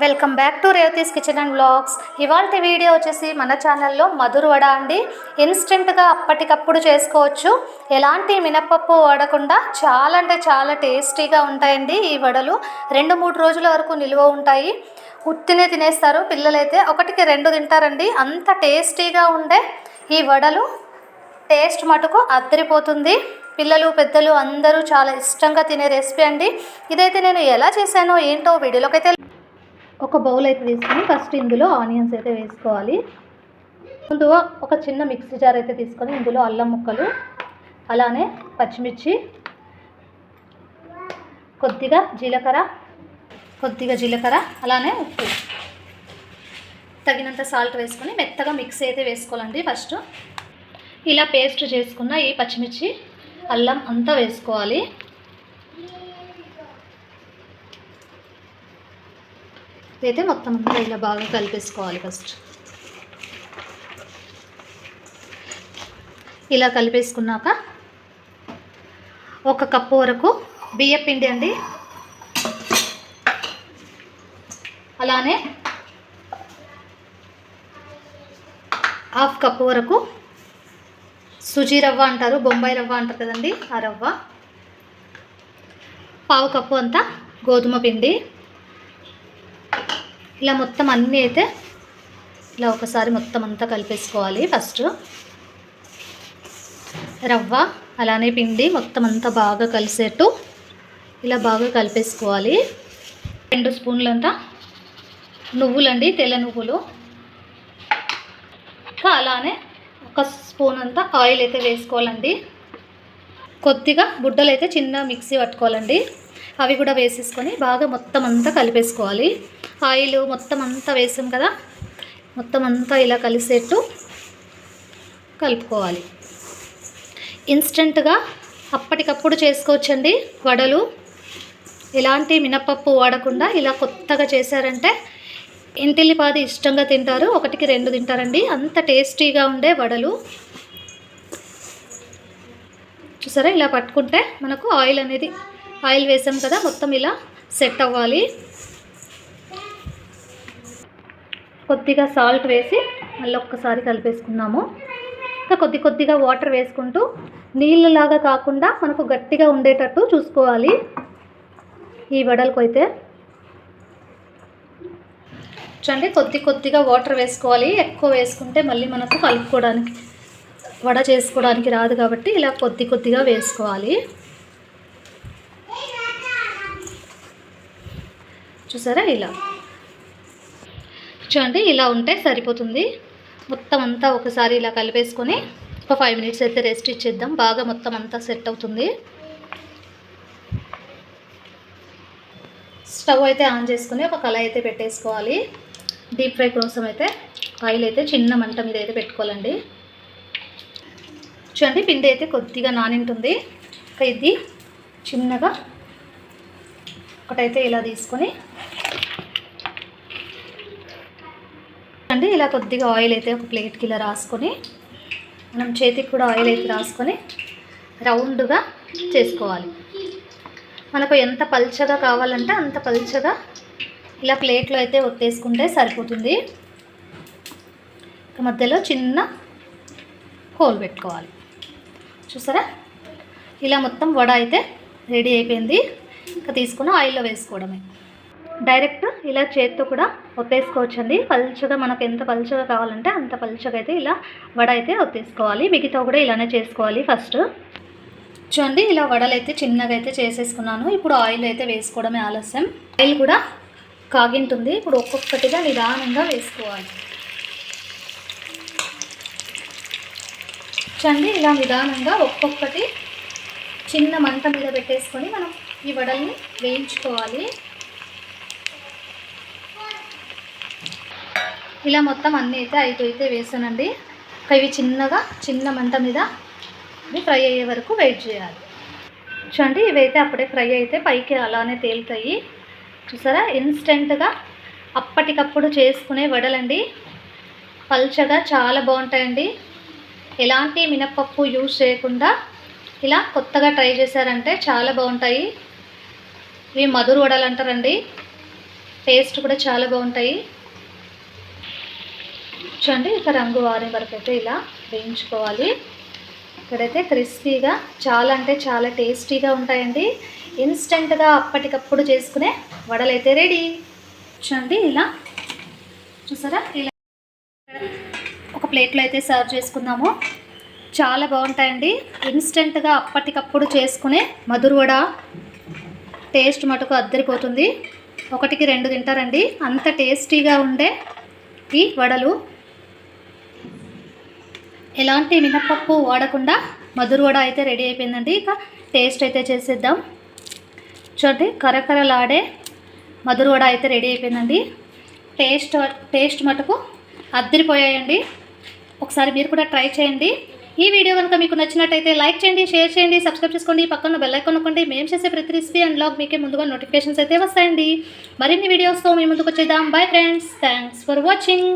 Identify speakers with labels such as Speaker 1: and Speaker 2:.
Speaker 1: Welcome back to Revathi's kitchen and blogs ఇవాళ video వచ్చేసి మన ఛానల్లో మధుర వడ అండి. ఇన్స్టెంట్గా అప్పటికప్పుడు చేసుకోవచ్చు. ఎలాంటి మినపప్పు వాడకుండా చాలా అంటే చాలా టేస్టీగా ఉంటాయండి ఈ వడలు. రెండు మూడు రోజుల వరకు నిల్వ ఉంటాయి. ఉత్తినే తినేస్తారు. పిల్లలైతే ఒకటికి రెండు తింటారండి. అంత టేస్టీగా ఉండే ఈ వడలు టేస్ట్ మటుకు అద్దరిపోతుంది. పిల్లలు పెద్దలు అందరూ చాలా ఇష్టంగా తినే రెసిపీ అండి. ఇదైతే నేను ఎలా చేశానో ఏంటో వీడియోలోకి అయితే ఒక బౌల్ అయితే తీసుకొని ఫస్ట్ ఇందులో ఆనియన్స్ అయితే వేసుకోవాలి. ముందుగా ఒక చిన్న మిక్సీ జార్ అయితే తీసుకొని ఇందులో అల్లం ముక్కలు అలానే పచ్చిమిర్చి కొద్దిగా జీలకర్ర కొద్దిగా జీలకర్ర అలానే ఉప్పు. తగినంత సాల్ట్ వేసుకొని మెత్తగా మిక్స్ అయితే వేసుకోవాలండి ఫస్ట్. ఇలా పేస్ట్ చేసుకున్న ఈ పచ్చిమిర్చి అల్లం అంతా వేసుకోవాలి. ఇదైతే మొత్తం అంతా ఇలా బాగా కలిపేసుకోవాలి ఫస్ట్ ఇలా కలిపేసుకున్నాక ఒక కప్పు వరకు బియ్య పిండి అండి. అలానే హాఫ్ కప్పు వరకు సుజీ రవ్వ అంటారు బొంబాయి రవ్వ అంటారు కదండి ఆ రవ్వ. పావు కప్పు అంతా గోధుమ పిండి. ఇలా మొత్తం అన్నీ అయితే ఇలా ఒకసారి మొత్తం అంతా కలిపేసుకోవాలి ఫస్ట్. రవ్వ అలానే పిండి మొత్తం అంతా బాగా కలిసేట్టు ఇలా బాగా కలిపేసుకోవాలి. రెండు స్పూన్లంతా నువ్వులండి తెల్ల నువ్వులు. ఇంకా అలానే ఒక స్పూన్ అంతా ఆయిల్ అయితే వేసుకోవాలండి. కొద్దిగా బుడ్డలు అయితే చిన్న మిక్సీ పట్టుకోవాలండి. అవి కూడా వేసేసుకొని బాగా మొత్తం అంతా కలిపేసుకోవాలి. ఆయిల్ మొత్తం అంతా వేసాం కదా? మొత్తం అంతా ఇలా కలిసేట్టు కలుపుకోవాలి. ఇన్స్టెంట్గా అప్పటికప్పుడు చేసుకోవచ్చండి వడలు. ఎలాంటి మినపప్పు వాడకుండా ఇలా కొత్తగా చేశారంటే ఇంటిల్లిపాది ఇష్టంగా తింటారు ఒకటికి రెండు తింటారండి. అంత టేస్టీగా ఉండే వడలు. చూసారా? ఇలా పట్టుకుంటే మనకు ఆయిల్ అనేది ఆయిల్ వేసాం కదా మొత్తం ఇలా సెట్ అవ్వాలి. కొద్దిగా సాల్ట్ వేసి మళ్ళీ ఒక్కసారి కలిపేసుకున్నాము. ఇంకా కొద్ది కొద్దిగా వాటర్ వేసుకుంటూ నీళ్ళలాగా కాకుండా మనకు గట్టిగా ఉండేటట్టు చూసుకోవాలి. ఈ వడలకు అయితే. చూడండి కొద్ది కొద్దిగా వాటర్ వేసుకోవాలి. ఎక్కువ వేసుకుంటే మళ్ళీ మనకు కలుపుకోవడానికి వడ చేసుకోవడానికి రాదు కాబట్టి ఇలా కొద్ది కొద్దిగా వేసుకోవాలి. చూసారా ఇలా? చూడండి ఇలా ఉంటే సరిపోతుంది. మొత్తం అంతా ఒకసారి ఇలా కలిపేసుకొని ఒక ఫైవ్ మినిట్స్ అయితే రెస్ట్ ఇచ్చేద్దాం. బాగా మొత్తం అంతా సెట్ అవుతుంది. స్టవ్ అయితే ఆన్ చేసుకుని ఒక కళాయి అయితే పెట్టేసుకోవాలి. డీప్ ఫ్రై కోసం అయితే ఆయిల్ అయితే చిన్న మంట మీద అయితే పెట్టుకోవాలండి. చూడండి పిండి అయితే కొద్దిగా నానింటుంది. ఇంకా ఇది చిన్నగా ఒకటైతే ఇలా తీసుకొని అండి ఇలా కొద్దిగా ఆయిల్ అయితే ఒక ప్లేట్కి ఇలా రాసుకొని మనం చేతికి కూడా ఆయిల్ అయితే రాసుకొని రౌండ్గా చేసుకోవాలి. మనకు ఎంత పల్చగా కావాలంటే అంత పల్చగా ఇలా ప్లేట్లో అయితే ఒత్తేసుకుంటే సరిపోతుంది. మధ్యలో చిన్న హోల్ పెట్టుకోవాలి. చూసారా? ఇలా మొత్తం వడ అయితే రెడీ అయిపోయింది. ఇంకా తీసుకుని ఆయిల్లో వేసుకోవడమే. డైరెక్ట్ ఇలా చేత్తో కూడా ఒత్తేసుకోవచ్చండి. పలుచగా మనకు ఎంత పలుచగా కావాలంటే అంత పలుచగా అయితే ఇలా వడ అయితే ఒత్తేసుకోవాలి. మిగతా కూడా ఇలానే చేసుకోవాలి ఫస్ట్. చూడండి ఇలా వడలు అయితే చిన్నగా అయితే చేసేసుకున్నాను. ఇప్పుడు ఆయిల్ అయితే వేసుకోవడమే ఆలస్యం. ఆయిల్ కూడా కాగింటుంది. ఇప్పుడు ఒక్కొక్కటిగా నిదానంగా వేసుకోవాలి. చూడండి ఇలా నిదానంగా ఒక్కొక్కటి చిన్న మంట మీద పెట్టేసుకొని మనం ఈ వడల్ని వేయించుకోవాలి. ఇలా మొత్తం అన్నీ అయితే ఐదు అయితే వేసానండి. ఇవి చిన్నగా చిన్న మంట మీద ఇవి ఫ్రై అయ్యే వరకు వెయిట్ చేయాలి. చూడండి ఇవైతే అప్పుడే ఫ్రై అయితే పైకి అలానే తేలుతాయి. చూసారా? ఇన్స్టెంట్గా అప్పటికప్పుడు చేసుకునే వడలండి. పల్చగా చాలా బాగుంటాయండి. ఎలాంటి మినపప్పు యూజ్ చేయకుండా ఇలా కొత్తగా ట్రై చేశారంటే చాలా బాగుంటాయి. ఇవి మధుర వడలు అంటారండి. టేస్ట్ కూడా చాలా బాగుంటాయి. చూడండి ఇక రంగు వారే వరకు అయితే ఇలా వేయించుకోవాలి. ఇక్కడైతే క్రిస్పీగా చాలా అంటే చాలా టేస్టీగా ఉంటాయండి. ఇన్స్టెంట్గా అప్పటికప్పుడు చేసుకునే వడలు అయితే రెడీ. చూడండి ఇలా చూసారా? ఇలా ఒక ప్లేట్లో అయితే సర్వ్ చేసుకుందాము. చాలా బాగుంటాయండి. ఇన్స్టెంట్గా అప్పటికప్పుడు చేసుకునే మధుర వడ. టేస్ట్ మటుకు అద్దరిపోతుంది. ఒకటికి రెండు తింటారండి. అంత టేస్టీగా ఉండే ఈ వడలు. ఎలాంటి మినపప్పు వాడకుండా మధుర వడ అయితే రెడీ అయిపోయిందండి. ఇక టేస్ట్ అయితే చేసేద్దాం. చూడండి కరకరలాడే మధుర వడ అయితే రెడీ అయిపోయిందండి. టేస్ట్ టేస్ట్ మటుకు అద్దరిపోయాయండి. ఒకసారి మీరు కూడా ట్రై చేయండి. ఈ వీడియో కనుక మీకు నచ్చినట్టయితే లైక్ చేయండి షేర్ చేయండి సబ్స్క్రైబ్ చేసుకోండి పక్కన బెల్ ఐకాన్ నొక్కండి. మేము చేసే ప్రతి రెసిపీ అండ్ బ్లాగ్ మీకే ముందుగా నోటిఫికేషన్స్ అయితే వస్తాయండి. మరిన్ని వీడియోస్తో మేము ముందుకు వచ్చేద్దాం. Bye friends thanks for watching